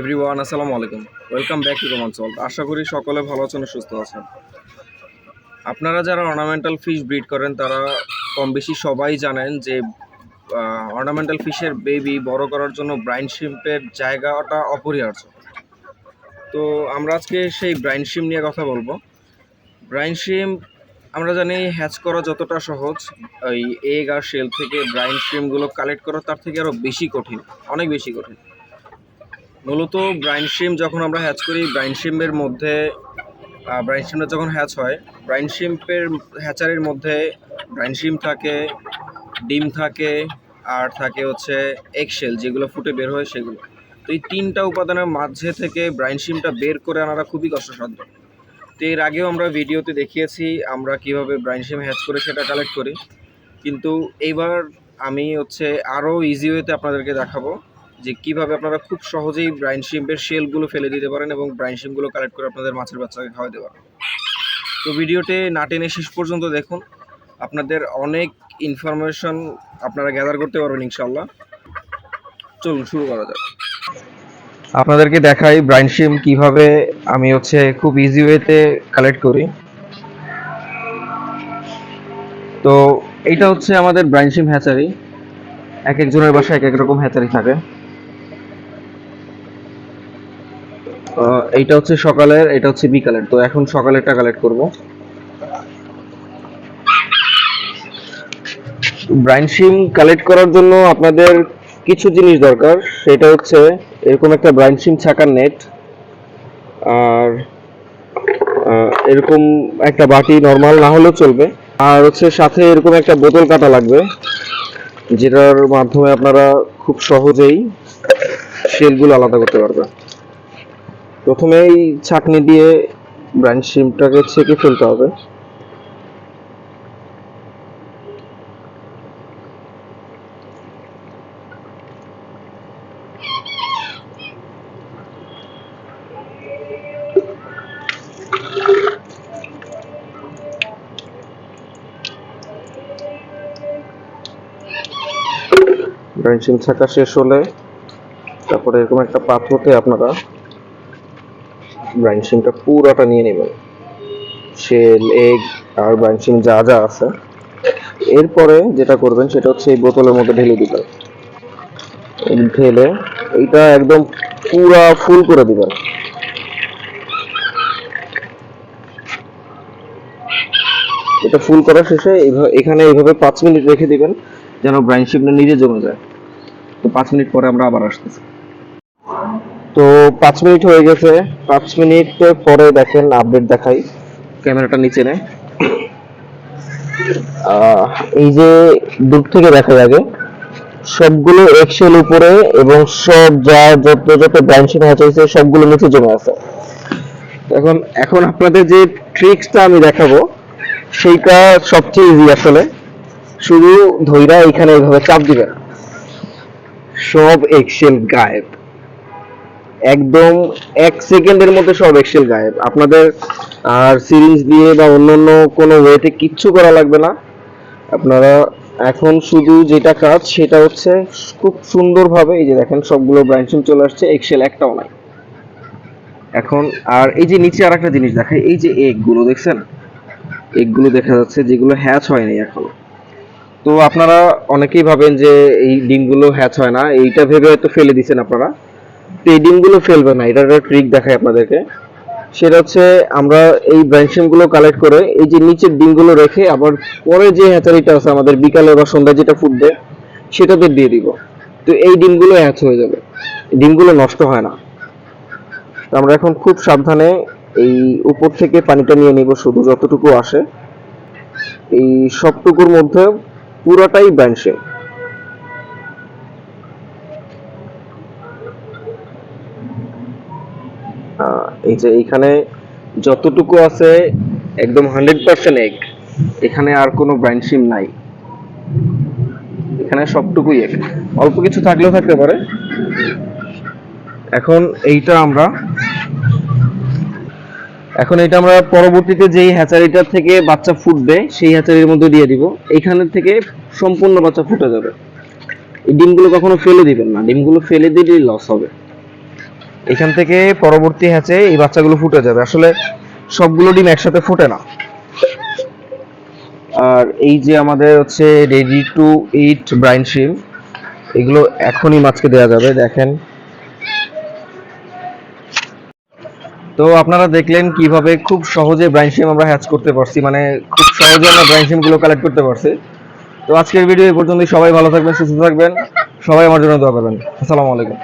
Everyone, আসসালামু আলাইকুম। Welcome back to Roman salt আশা করি সকলে ভালো আছেন সুস্থ আছেন। আপনারা যারা অর্নামেন্টাল ফিশ ব্রিড করেন, তারা কম বেশি সবাই জানেন যে অর্নামেন্টাল ফিশের বেবি বড় করার জন্য ব্রাইন শিম্পের জায়গাটা অপরিহার্য। তো আমরা আজকে সেই ব্রাইন শিম নিয়ে কথা বলব। ব্রাইন শিম আমরা জানি হ্যাচ করা যতটা সহজ, ওই এগ আর শেল থেকে ব্রাইন শিমগুলো কালেক্ট করা তার থেকে আরও বেশি কঠিন, অনেক বেশি কঠিন। মূলত ব্রাইন শিম যখন আমরা হ্যাচ করি ব্রাইন শিমের মধ্যে ব্রাইন শিমটা যখন হ্যাচ হয় ব্রাইন শিম্পের হ্যাচারির মধ্যে ব্রাইন শিম থাকে, ডিম থাকে, আর থাকে হচ্ছে এগশেল যেগুলো ফুটে বের হয় সেগুলো। তো এই তিনটা উপাদানের মাঝে থেকে ব্রাইন শিমটা বের করে আনাটা খুবই কষ্টসাধ্য। তো এর আগেও আমরা ভিডিওতে দেখিয়েছি আমরা কীভাবে ব্রাইন শিম হ্যাচ করে সেটা কালেক্ট করি। কিন্তু এইবার আমি হচ্ছে আরও ইজি ওয়েতে আপনাদেরকে দেখাবো। যে কীভাবে আপনারা খুব সহজেই ব্রাইন শিম্পের শেলগুলো ফেলে দিতে পারেন এবং ব্রাইন শিমগুলো কালেক্ট করে আপনাদের মাছের বাচ্চাকে খাওয়াতে পারেন তো ভিডিওতে না টেনে শেষ পর্যন্ত দেখুন। আপনাদের অনেক ইনফরমেশন আপনারা গ্যাদার করতে পারবেন ইনশাল্লাহ চলুন, শুরু করা যাক। আপনাদেরকে দেখাই ব্রাইন শিম কীভাবে আমি হচ্ছে খুব ইজি ওয়েতে কালেক্ট করি। তো এইটা হচ্ছে আমাদের ব্রাইন শিম হ্যাচারি এক একজনের বাসায় এক এক রকম হ্যাচারি থাকে। এইটা হচ্ছে সকালের, এটা হচ্ছে বিকালের। তো এখন সকালেরটা কালেক্ট করব। ব্রাইন সিম কালেক্ট করার জন্য আপনাদের কিছু জিনিস দরকার। সেটা হচ্ছে এরকম একটা ব্রাইন সিম ছাকার নেট আর এরকম একটা বাটি নর্মাল না হলেও চলবে। আর হচ্ছে সাথে এরকম একটা বোতল কাটা লাগবে, যেটার মাধ্যমে আপনারা খুব সহজেই শেলগুলো আলাদা করতে পারবেন। প্রথমেই ছাঁকনি দিয়ে ব্রাইন শিমটাকে ছেঁকে ফেলতে হবে। ব্রাইন শিম ছাঁকা শেষ হলে তারপরে এরকম একটা পাত্রতে আপনারা ব্রাইন শিমটা পুরোটা নিয়ে নেবেন। শেল এগ আর ব্রাইনশিম যা যা আছে। এরপরে যেটা করবেন সেটা হচ্ছে এই বোতলের মধ্যে ঢেলে দিবেন। ঢেলে এইটা একদম পুরা ফুল করে দিবেন। এটা ফুল করা শেষে এখানে এইভাবে পাঁচ মিনিট রেখে দিবেন, যেন ব্রাইন নিজে জমে যায়। তো পাঁচ মিনিট পরে আমরা আবার আসতেছি। তো পাঁচ মিনিট হয়ে গেছে। পাঁচ মিনিট পরে দেখেন আপডেট দেখাই। ক্যামেরাটা নিচে নেয়। এই যে দূর থেকে দেখা যাবে সবগুলো এক্সেল উপরে এবং সব যা যত যত ব্রাঞ্চিং হয়েছে, সবগুলো নিচে জমে আছে। এখন এখন আপনাদের যে ট্রিক্সটা আমি দেখাবো, সেইটা সবচেয়ে ইজি আসলে। শুধু ধইরা এখানে এইভাবে চাপ দিবেন। সব এক্সেল গায়েব একদম এক সেকেন্ডের মধ্যে সব এক্সেল গায়েব। আপনাদের আর সিরিজ দিয়ে বা অন্যান্য কোনো ওয়েতে কিচ্ছু করা লাগবে না। আপনারা এখন শুধু যেটা কাজ, সেটা হচ্ছে খুব সুন্দরভাবে এই যে দেখেন, সবগুলো ব্রাঞ্চিং চলে আসছে এক্সেল একটাও নাই। এখন আর এই যে নিচে আর একটা জিনিস দেখাই, এই যে এগগুলো দেখছেন? এগগুলো দেখা যাচ্ছে যেগুলো হ্যাচ হয়নি এখনও। তো আপনারা অনেকেই ভাবেন যে এই ডিমগুলো হ্যাচ হয় না, এইটা ভেবে হয়তো ফেলে দিচ্ছেন আপনারা। এই ডিমগুলো ফেলবে না এটা একটা ট্রিক দেখাই আপনাদেরকে। সেটা হচ্ছে আমরা এই ব্রাঞ্চিংগুলো কালেক্ট করে এই যে নিচের ডিমগুলো রেখে আবার পরে যে হ্যাচারিটা আছে আমাদের বিকালে বা সন্ধ্যায় যেটা ফুটবে, সেটাতে দিয়ে দিব। তো এই ডিমগুলো হ্যাচ হয়ে যাবে। ডিমগুলো নষ্ট হয় না। তো আমরা এখন খুব সাবধানে এই উপর থেকে পানিটা নিয়ে নিব, শুধু যতটুকু আসে। এই সবটুকুর মধ্যে পুরোটাই ব্রাঞ্চিং এই যে এইখানে যতটুকু আছে একদম হান্ড্রেড পার্সেন্ট এগ এখানে আর কোনো ব্রাইন শিম নাই। এখানে সবটুকুই এগ অল্প কিছু থাকলেও থাকতে পারে। এখন এইটা আমরা, এখন এটা আমরা পরবর্তীতে যেই হ্যাচারিটা থেকে বাচ্চা ফুটবে, সেই হ্যাচারির মধ্যে দিয়ে দিব। এইখানের থেকে সম্পূর্ণ বাচ্চা ফুটে যাবে। এই ডিমগুলো কখনো ফেলে দিবেন না। ডিমগুলো ফেলে দিলেই লস হবে। এখান থেকে পরবর্তী হ্যাচে এই বাচ্চাগুলো ফুটে যাবে। আসলে সবগুলো ডিম একসাথে ফোটে না। আর এই যে আমাদের হচ্ছে রেডি টু ইট ব্রাইন শিম এগুলো এখনই মাছকে দেওয়া যাবে, দেখেন। তো আপনারা দেখলেন কীভাবে খুব সহজে ব্রাইন শিম আমরা হ্যাচ করতে পারছি মানে খুব সহজে আমরা ব্রাইন শিমগুলো কালেক্ট করতে পারছি। তো আজকের ভিডিও এই পর্যন্তই। সবাই ভালো থাকবেন, সুস্থ থাকবেন। সবাই আমার জন্য দোয়া করবেন। আসসালামু আলাইকুম।